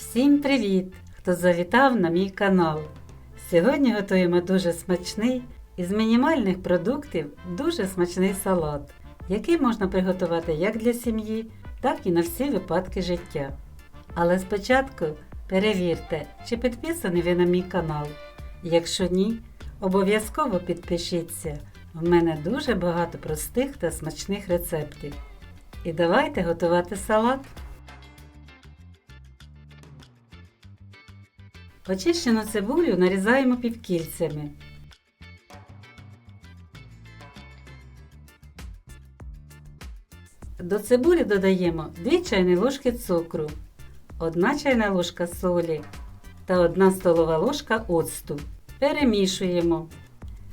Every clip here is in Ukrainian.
Всім привіт! Хто завітав на мій канал. Сьогодні готуємо дуже смачний із мінімальних продуктів дуже смачний салат, який можна приготувати як для сім'ї, так і на всі випадки життя. Але спочатку перевірте, чи підписані ви на мій канал. Якщо ні, обов'язково підпишіться. В мене дуже багато простих та смачних рецептів. І давайте готувати салат. Очищену цибулю нарізаємо півкільцями. До цибулі додаємо 2 чайні ложки цукру, 1 чайна ложка солі та 1 столова ложка оцту. Перемішуємо.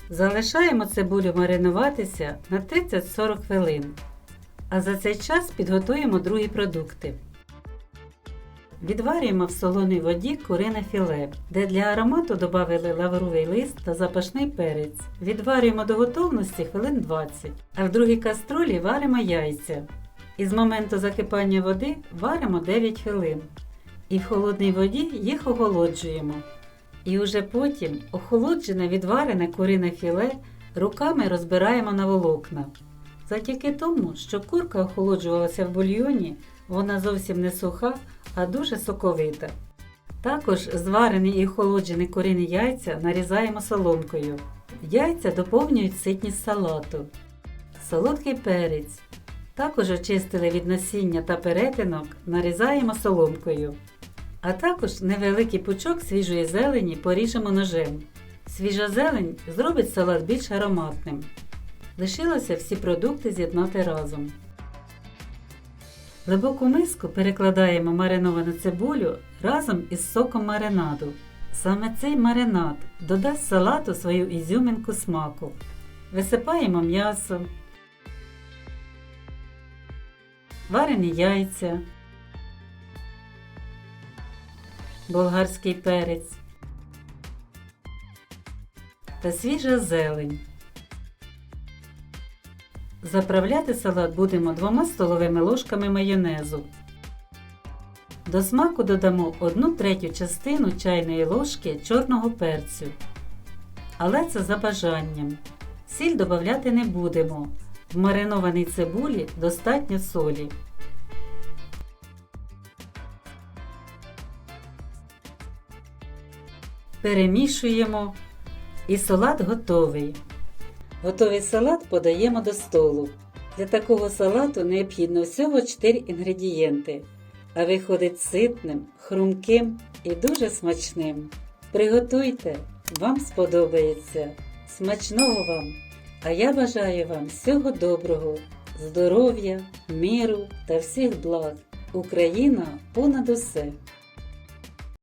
Залишаємо цибулю маринуватися на 30-40 хвилин. А за цей час підготуємо другі продукти. Відварюємо в солоній воді курине філе, де для аромату додали лавровий лист та запашний перець. Відварюємо до готовності хвилин 20, а в другій каструлі варимо яйця. І з моменту закипання води варимо 9 хвилин. І в холодній воді їх охолоджуємо. І уже потім охолоджене відварене курине філе руками розбираємо на волокна. Завдяки тому, що курка охолоджувалася в бульйоні, вона зовсім не суха, а дуже соковита. Також зварені і охолоджені курині яйця нарізаємо соломкою. Яйця доповнюють ситність салату. Солодкий перець. Також очистили від насіння та перетинок, нарізаємо соломкою. А також невеликий пучок свіжої зелені поріжемо ножем. Свіжа зелень зробить салат більш ароматним. Лишилося всі продукти з'єднати разом. Глибоку миску перекладаємо мариновану цибулю разом із соком маринаду. Саме цей маринад додасть салату свою ізюминку смаку. Висипаємо м'ясо, варені яйця, болгарський перець та свіжа зелень. Заправляти салат будемо 2 столовими ложками майонезу. До смаку додамо 1 третю частину чайної ложки чорного перцю. Але це за бажанням. Сіль додати не будемо. В маринованій цибулі достатньо солі. Перемішуємо і салат готовий. Готовий салат подаємо до столу. Для такого салату необхідно всього 4 інгредієнти, а виходить ситним, хрумким і дуже смачним. Приготуйте, вам сподобається. Смачного вам! А я бажаю вам всього доброго, здоров'я, миру та всіх благ. Україна понад усе!